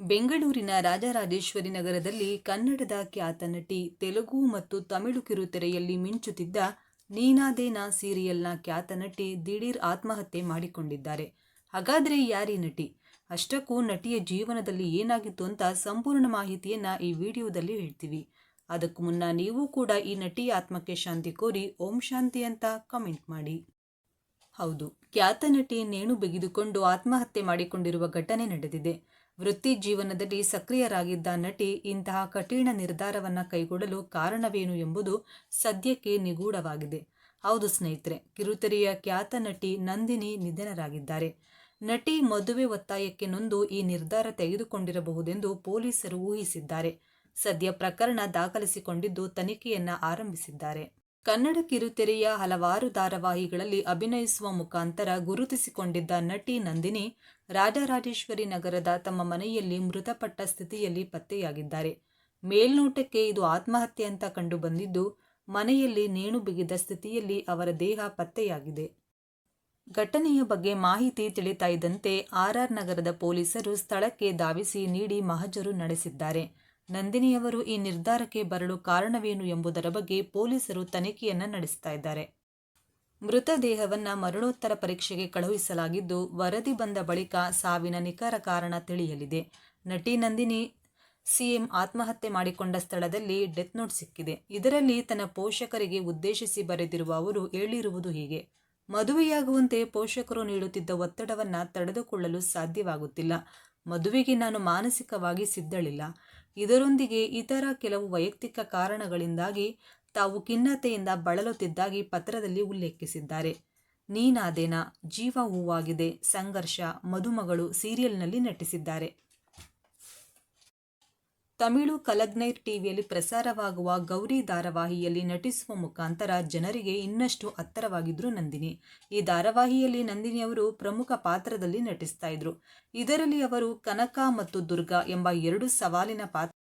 ಬೆಂಗಳೂರಿನ ರಾಜರಾಜೇಶ್ವರಿ ನಗರದಲ್ಲಿ ಕನ್ನಡದ ಖ್ಯಾತ ನಟಿ, ತೆಲುಗು ಮತ್ತು ತಮಿಳು ಕಿರುತೆರೆಯಲ್ಲಿ ಮಿಂಚುತ್ತಿದ್ದ ನೀನಾದೇನಾ ಸೀರಿಯಲ್ನ ಖ್ಯಾತ ನಟಿ ದಿಢೀರ್ ಆತ್ಮಹತ್ಯೆ ಮಾಡಿಕೊಂಡಿದ್ದಾರೆ. ಹಾಗಾದರೆ ಯಾರೀ ನಟಿ? ಅಷ್ಟಕ್ಕೂ ನಟಿಯ ಜೀವನದಲ್ಲಿ ಏನಾಗಿತ್ತು ಅಂತ ಸಂಪೂರ್ಣ ಮಾಹಿತಿಯನ್ನ ಈ ವಿಡಿಯೋದಲ್ಲಿ ಹೇಳ್ತೀವಿ. ಅದಕ್ಕೂ ಮುನ್ನ ನೀವು ಕೂಡ ಈ ನಟಿ ಆತ್ಮಕ್ಕೆ ಶಾಂತಿ ಕೋರಿ ಓಂ ಶಾಂತಿ ಅಂತ ಕಮೆಂಟ್ ಮಾಡಿ. ಹೌದು, ಖ್ಯಾತ ನಟಿ ನೇಣು ಬಿಗಿದುಕೊಂಡು ಆತ್ಮಹತ್ಯೆ ಮಾಡಿಕೊಂಡಿರುವ ಘಟನೆ ನಡೆದಿದೆ. ವೃತ್ತಿ ಜೀವನದಲ್ಲಿ ಸಕ್ರಿಯರಾಗಿದ್ದ ನಟಿ ಇಂತಹ ಕಠಿಣ ನಿರ್ಧಾರವನ್ನು ಕೈಗೊಳ್ಳಲು ಕಾರಣವೇನು ಎಂಬುದು ಸದ್ಯಕ್ಕೆ ನಿಗೂಢವಾಗಿದೆ. ಹೌದು ಸ್ನೇಹಿತರೆ, ಕಿರುತೆರೆಯ ಖ್ಯಾತ ನಟಿ ನಂದಿನಿ ನಿಧನರಾಗಿದ್ದಾರೆ. ನಟಿ ಮದುವೆ ಒತ್ತಾಯಕ್ಕೆ ನೊಂದು ಈ ನಿರ್ಧಾರ ತೆಗೆದುಕೊಂಡಿರಬಹುದೆಂದು ಪೊಲೀಸರು ಊಹಿಸಿದ್ದಾರೆ. ಸದ್ಯ ಪ್ರಕರಣ ದಾಖಲಿಸಿಕೊಂಡಿದ್ದು ತನಿಖೆಯನ್ನ ಆರಂಭಿಸಿದ್ದಾರೆ. ಕನ್ನಡ ಕಿರುತೆರೆಯ ಹಲವಾರು ಧಾರಾವಾಹಿಗಳಲ್ಲಿ ಅಭಿನಯಿಸುವ ಮುಖಾಂತರ ಗುರುತಿಸಿಕೊಂಡಿದ್ದ ನಟಿ ನಂದಿನಿ, ರಾಜರಾಜೇಶ್ವರಿ ನಗರದ ತಮ್ಮ ಮನೆಯಲ್ಲಿ ಮೃತಪಟ್ಟ ಸ್ಥಿತಿಯಲ್ಲಿ ಪತ್ತೆಯಾಗಿದ್ದಾರೆ. ಮೇಲ್ನೋಟಕ್ಕೆ ಇದು ಆತ್ಮಹತ್ಯೆ ಅಂತ ಕಂಡುಬಂದಿದ್ದು ಮನೆಯಲ್ಲಿ ನೇಣು ಬಿಗಿದ ಸ್ಥಿತಿಯಲ್ಲಿ ಅವರ ದೇಹ ಪತ್ತೆಯಾಗಿದೆ. ಘಟನೆಯ ಬಗ್ಗೆ ಮಾಹಿತಿ ತಿಳಿತಾ ಇದ್ದಂತೆ ಆರ್ಆರ್ ನಗರದ ಪೊಲೀಸರು ಸ್ಥಳಕ್ಕೆ ಧಾವಿಸಿ ನೀಡಿ ಮಹಜರು ನಡೆಸಿದ್ದಾರೆ. ನಂದಿನಿಯವರು ಈ ನಿರ್ಧಾರಕ್ಕೆ ಬರಲು ಕಾರಣವೇನು ಎಂಬುದರ ಬಗ್ಗೆ ಪೊಲೀಸರು ತನಿಖೆಯನ್ನ ನಡೆಸ್ತಾ ಇದ್ದಾರೆ. ಮೃತದೇಹವನ್ನ ಮರಣೋತ್ತರ ಪರೀಕ್ಷೆಗೆ ಕಳುಹಿಸಲಾಗಿದ್ದು, ವರದಿ ಬಂದ ಬಳಿಕ ಸಾವಿನ ನಿಖರ ಕಾರಣ ತಿಳಿಯಲಿದೆ. ನಟಿ ನಂದಿನಿ ಸಿಎಂ ಆತ್ಮಹತ್ಯೆ ಮಾಡಿಕೊಂಡ ಸ್ಥಳದಲ್ಲಿ ಡೆತ್ ನೋಟ್ ಸಿಕ್ಕಿದೆ. ಇದರಲ್ಲಿ ತನ್ನ ಪೋಷಕರಿಗೆ ಉದ್ದೇಶಿಸಿ ಬರೆದಿರುವ ಅವರು ಹೇಳಿರುವುದು ಹೀಗೆ. ಮದುವೆಯಾಗುವಂತೆ ಪೋಷಕರು ನೀಡುತ್ತಿದ್ದ ಒತ್ತಡವನ್ನ ತಡೆದುಕೊಳ್ಳಲು ಸಾಧ್ಯವಾಗುತ್ತಿಲ್ಲ. ಮದುವೆಗೆ ನಾನು ಮಾನಸಿಕವಾಗಿ ಸಿದ್ಧಳಿಲ್ಲ. ಇದರೊಂದಿಗೆ ಇತರ ಕೆಲವು ವೈಯಕ್ತಿಕ ಕಾರಣಗಳಿಂದಾಗಿ ತಾವು ಖಿನ್ನತೆಯಿಂದ ಬಳಲುತ್ತಿದ್ದಾಗಿ ಪತ್ರದಲ್ಲಿ ಉಲ್ಲೇಖಿಸಿದ್ದಾರೆ. ನೀನಾದೇನಾ, ಜೀವ ಹೂವಾಗಿದೆ, ಸಂಘರ್ಷ, ಮದುಮಗಳು ಸೀರಿಯಲ್ನಲ್ಲಿ ನಟಿಸಿದ್ದಾರೆ. ತಮಿಳು ಕಲಗ್ನೈರ್ ಟಿವಿಯಲ್ಲಿ ಪ್ರಸಾರವಾಗುವ ಗೌರಿ ಧಾರಾವಾಹಿಯಲ್ಲಿ ನಟಿಸುವ ಮುಖಾಂತರ ಜನರಿಗೆ ಇನ್ನಷ್ಟು ಹತ್ತರವಾಗಿದ್ರು ನಂದಿನಿ. ಈ ಧಾರಾವಾಹಿಯಲ್ಲಿ ನಂದಿನಿ ಅವರು ಪ್ರಮುಖ ಪಾತ್ರದಲ್ಲಿ ನಟಿಸ್ತಾ ಇದ್ರು. ಇದರಲ್ಲಿ ಅವರು ಕನಕ ಮತ್ತು ದುರ್ಗಾ ಎಂಬ ಎರಡು ಸವಾಲಿನ ಪಾತ್ರ